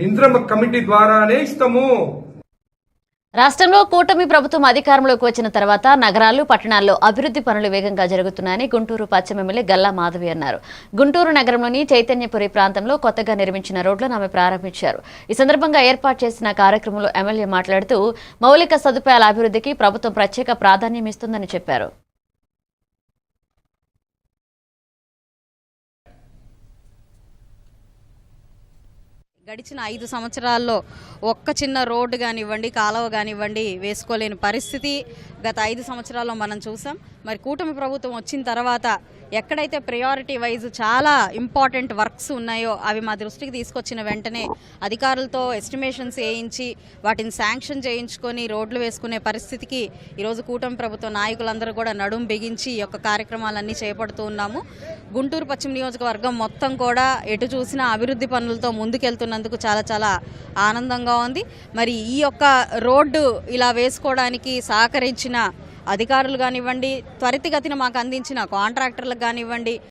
ఇంద్రమ committee ద్వారానే ఇస్తాము. రాష్ట్రంలో కూటమి ప్రభుత్వం అధికారంలోకి వచ్చిన తర్వాత నగరాలు పట్టణాల్లో అభివృద్ధి పనులు వేగంగా జరుగుతున్నాయని గుంటూరు పశ్చిమ ఎమ్మెల్యే గల్లా మాధవి అన్నారు. గుంటూరు నగరంలోని చైతన్యపురి ప్రాంతంలో కొత్తగా నిర్మించిన రోడ్లను ఆమె ప్రారంభించారు. ఈ సందర్భంగా ఏర్పాటు చేసిన కార్యక్రమంలో ఎమ్మెల్యే మాట్లాడుతూ మౌలిక సదుపాయాల అభివృద్ధికి ప్రభుత్వం ప్రత్యేక ప్రాధాన్యం ఇస్తుందని చెప్పారు. గడిచిన ఐదు సంవత్సరాల్లో ఒక్క చిన్న రోడ్డు కానివ్వండి కాలువ కానివ్వండి వేసుకోలేని పరిస్థితి గత ఐదు సంవత్సరాల్లో మనం చూసాం. మరి కూటమి ప్రభుత్వం వచ్చిన తర్వాత ఎక్కడైతే ప్రయారిటీ వైజ్ చాలా ఇంపార్టెంట్ వర్క్స్ ఉన్నాయో అవి మా దృష్టికి తీసుకొచ్చిన వెంటనే అధికారులతో ఎస్టిమేషన్స్ వేయించి వాటిని శాంక్షన్ చేయించుకొని రోడ్లు వేసుకునే పరిస్థితికి ఈరోజు కూటమి ప్రభుత్వ నాయకులందరూ కూడా నడుం బిగించి ఈ యొక్క కార్యక్రమాలన్నీ చేపడుతూ ఉన్నాము. గుంటూరు పశ్చిమ నియోజకవర్గం మొత్తం కూడా ఎటు చూసినా అభివృద్ధి పనులతో ముందుకెళ్తున్నందుకు చాలా చాలా ఆనందంగా ఉంది. మరి ఈ యొక్క రోడ్డు ఇలా వేసుకోవడానికి సహకరించిన అధికారులు కానివ్వండి త్వరితగతిన మాకు అందించిన కాంట్రాక్టర్లకు కానివ్వండి